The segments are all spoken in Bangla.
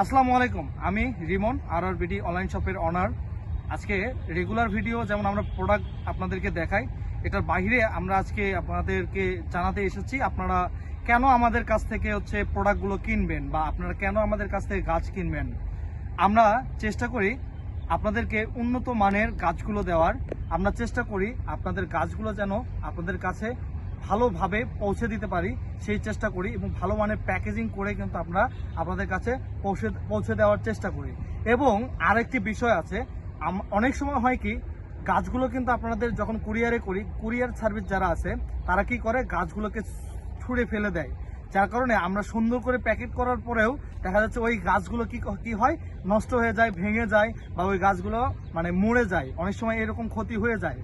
আসসালামু আলাইকুম, আমি রিমন আর আর বিডি অনলাইন শপের অনার আজকে রেগুলার ভিডিও যেমন আমরা প্রোডাক্ট আপনাদেরকে দেখাই, এটার বাইরে আমরা আজকে আপনাদেরকে জানাতে এসেছি, আপনারা কেন আমাদের কাছ থেকে হচ্ছে প্রোডাক্টগুলো কিনবেন বা আপনারা কেন আমাদের কাছ থেকে গাছ কিনবেন? আমরা চেষ্টা করি আপনাদেরকে উন্নত মানের গাছগুলো দেওয়ার। আমরা চেষ্টা করি আপনাদের গাছগুলো যেন আপনাদের কাছে ভালোভাবে পৌঁছে দিতে পারি, সেই চেষ্টা করি এবং ভালো মানের প্যাকেজিং করে কিন্তু আমরা আপনাদের কাছে পৌঁছে পৌঁছে দেওয়ার চেষ্টা করি। এবং আরেকটি বিষয় আছে অনেক সময় হয় কি, গাছগুলো কিন্তু আপনাদের যখন কুরিয়ারে করি, কুরিয়ার সার্ভিস যারা আছে, তারা কি করে, গাছগুলোকে ছুঁড়ে ফেলে দেয়। যার কারণে আমরা সুন্দর করে প্যাকেট করার পরেও দেখা যাচ্ছে ওই গাছগুলো কি কি হয়, নষ্ট হয়ে যায়, ভেঙে যায় বা ওই গাছগুলো মানে মরে যায়। অনেক সময় এরকম ক্ষতি হয়ে যায়।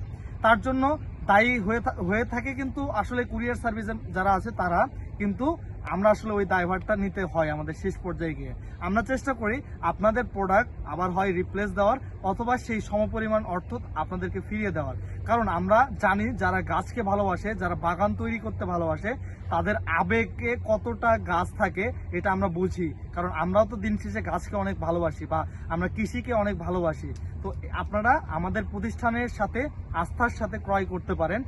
তার জন্য দায়ী হয়ে হয়ে থাকে কিন্তু আসলে কুরিয়ার সার্ভিস যারা আছে তারা কিন্তু আমরা আসলে ওই দায়ভারটা নিতে হয় আমাদের শেষ পর্যায়ে গিয়ে। আমরা চেষ্টা করি আপনাদের প্রোডাক্ট আবার হয় রিপ্লেস দেওয়ার অথবা সেই সমপরিমাণ অর্থ আপনাদেরকে ফিরিয়ে দেওয়ার। কারণ আমরা জানি যারা গাছকে ভালোবাসে, যারা বাগান তৈরি করতে ভালোবাসে, তাদের আবেগে কতটা গাছ থাকে এটা আমরা বুঝি। কারণ আমরাও তো দিন শেষে গাছকে অনেক ভালোবাসি বা আমরা কৃষিকে অনেক ভালোবাসি। তো আপনারা আমাদের প্রতিষ্ঠানের সাথে, আস্থার সাথে ক্রয় করতে পারেন।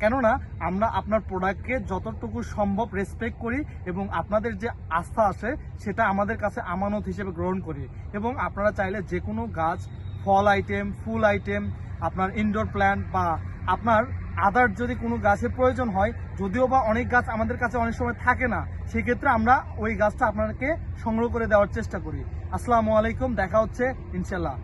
কেননা আমরা আপনার প্রোডাক্টকে যতটুকু সম্ভব রেসপেক্ট করি এবং আপনাদের যে আস্থা আছে, সেটা আমাদের কাছে আমানত হিসেবে গ্রহণ করি। এবং আপনারা চাইলে যে কোনো গাছ, ফল আইটেম ফুল আইটেম আপনার ইনডোর প্ল্যান্ট বা আপনার আদার যদি কোনো গাছের প্রয়োজন হয়, যদিও বা অনেক গাছ আমাদের কাছে অনেক সময় থাকে না, সেক্ষেত্রে আমরা ওই গাছটা আপনাকে সংগ্রহ করে দেওয়ার চেষ্টা করি। আসসালামু আলাইকুম, দেখা হচ্ছে ইনশাল্লাহ